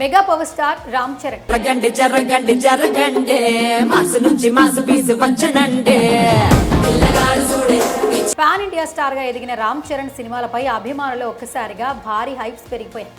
Mega power star Ram Charan. జరగండి జరగండి జరగండి. మాసు నుంచి మాసు పీసు పంచనండి పిల్లగాడు చూడే పాన్ ఇండియా స్టార్గా ఎదిగిన రామ్ చరణ్ సినిమాలపై అభిమానులు ఒక్కసారిగా భారీ హైప్స్ పెరిగిపోయాయి.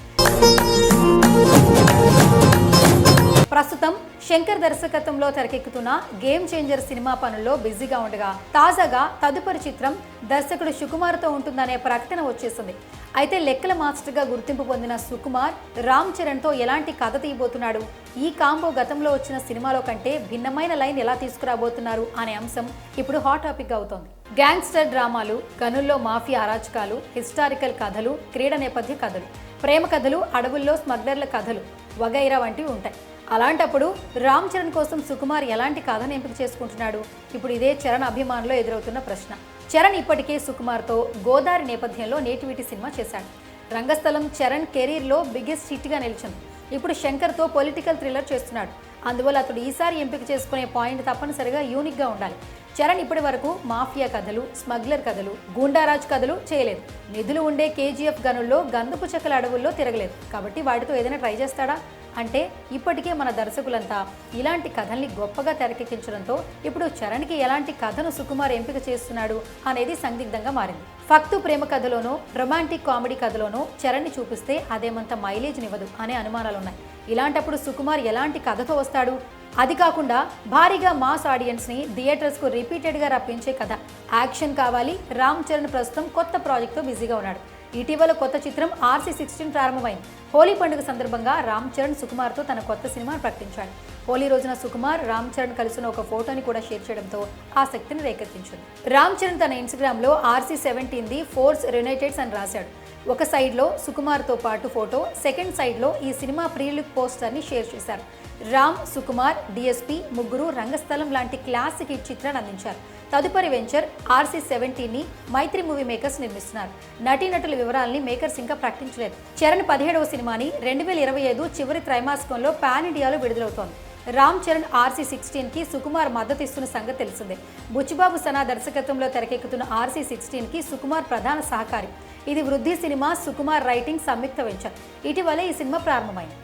ప్రస్తుతం శంకర్ దర్శకత్వంలో తెరకెక్కుతున్న గేమ్ చేంజర్ సినిమా పనుల్లో బిజీగా ఉండగా తాజాగా తదుపరి చిత్రం దర్శకుడు సుకుమార్తో ఉంటుందనే ప్రకటన వచ్చేసింది. అయితే లెక్కల మాస్టర్గా గుర్తింపు పొందిన సుకుమార్ రామ్ చరణ్తో ఎలాంటి కథ తీయబోతున్నాడు? ఈ కాంబో గతంలో వచ్చిన సినిమాలో కంటే భిన్నమైన లైన్ ఎలా తీసుకురాబోతున్నారు అనే అంశం ఇప్పుడు హాట్ టాపిక్ అవుతోంది. గ్యాంగ్స్టర్ డ్రామాలు గనుల్లో మాఫియా అరాచకాలు హిస్టారికల్ కథలు క్రీడ నేపథ్య కథలు ప్రేమ కథలు అడవుల్లో స్మగ్లర్ల కథలు వగైరా వంటివి ఉంటాయి. అలాంటప్పుడు రామ్ చరణ్ కోసం సుకుమార్ ఎలాంటి కథను ఎంపిక చేసుకుంటున్నాడు? ఇప్పుడు ఇదే చరణ్ అభిమానులో ఎదురవుతున్న ప్రశ్న. చరణ్ ఇప్పటికే సుకుమార్తో గోదారి నేపథ్యంలో నేటివిటి సినిమా చేశాడు. రంగస్థలం చరణ్ కెరీర్లో బిగ్గెస్ట్ హిట్గా నిలిచింది. ఇప్పుడు శంకర్తో పొలిటికల్ థ్రిల్లర్ చేస్తున్నాడు. అందువల్ల అతడు ఈసారి ఎంపిక చేసుకునే పాయింట్ తప్పనిసరిగా యూనిక్గా ఉండాలి. చరణ్ ఇప్పటి వరకు మాఫియా కథలు స్మగ్లర్ కథలు గూండారాజ్ కథలు చేయలేదు. నిధులు ఉండే కేజీఎఫ్ గనుల్లో గంధపు చెక్కల అడవుల్లో తిరగలేదు. కాబట్టి వాటితో ఏదైనా ట్రై చేస్తాడా? అంటే ఇప్పటికే మన దర్శకులంతా ఇలాంటి కథల్ని గొప్పగా తెరకెక్కించడంతో ఇప్పుడు చరణ్కి ఎలాంటి కథను సుకుమార్ ఎంపిక చేస్తున్నాడు అనేది సందిగ్ధంగా మారింది. ఫక్తు ప్రేమ కథలోనో రొమాంటిక్ కామెడీ కథలోనో చరణ్ని చూపిస్తే అదేమంత మైలేజ్నివ్వదు అనే అనుమానాలున్నాయి. ఇలాంటప్పుడు సుకుమార్ ఎలాంటి కథతో వస్తాడు? అది కాకుండా భారీగా మాస్ ఆడియన్స్ని థియేటర్స్కు రిపీటెడ్గా రప్పించే కథ. యాక్షన్ కావాలి. రామ్ చరణ్ ప్రస్తుతం కొత్త ప్రాజెక్ట్తో బిజీగా ఉన్నాడు. ఇటీవల కొత్త చిత్రం ఆర్సీ సిక్స్టీన్ ప్రారంభమైంది. హోలీ పండుగ సందర్భంగా రామ్ చరణ్ సుకుమార్తో తన కొత్త సినిమాను ప్రకటించాడు. హోలీ రోజున సుకుమార్ రామ్ చరణ్ కలిసిన ఒక ఫోటోని కూడా షేర్ చేయడంతో ఆసక్తిని రేకెత్తించింది. రామ్ చరణ్ తన ఇన్స్టాగ్రామ్లో ఆర్సీ సెవెంటీన్ది ఫోర్స్ యునైటెడ్స్ అని రాశాడు. ఒక సైడ్లో సుకుమార్తో పాటు ఫోటో సెకండ్ సైడ్లో ఈ సినిమా ప్రీలుక్ పోస్టర్ని షేర్ చేశారు. రామ్ సుకుమార్ డిఎస్పి ముగ్గురు రంగస్థలం లాంటి క్లాసిక్ హిట్ చిత్రాన్ని అందించారు. తదుపరి వెంచర్ ఆర్సీ సెవెంటీని మైత్రి మూవీ మేకర్స్ నిర్మిస్తున్నారు. నటీనటుల వివరాల్ని మేకర్స్ ఇంకా ప్రకటించలేదు. చరణ్ పదిహేడవ సినిమాని రెండు వేల ఇరవై ఐదు చివరి త్రైమాసికంలో పాన్ ఇండియాలో విడుదలవుతోంది. రామ్ చరణ్ ఆర్సీ సిక్స్టీన్కి సుకుమార్ మద్దతు ఇస్తున్న సంగతి తెలిసిందే. బుచ్చిబాబు సనా దర్శకత్వంలో తెరకెక్కుతున్న ఆర్సీ సిక్స్టీన్కి సుకుమార్ ప్రధాన సహకారి. ఇది వృద్ధి సినిమా సుకుమార్ రైటింగ్ సంయుక్త వెంచర్. ఇటీవలే ఈ సినిమా ప్రారంభమైంది.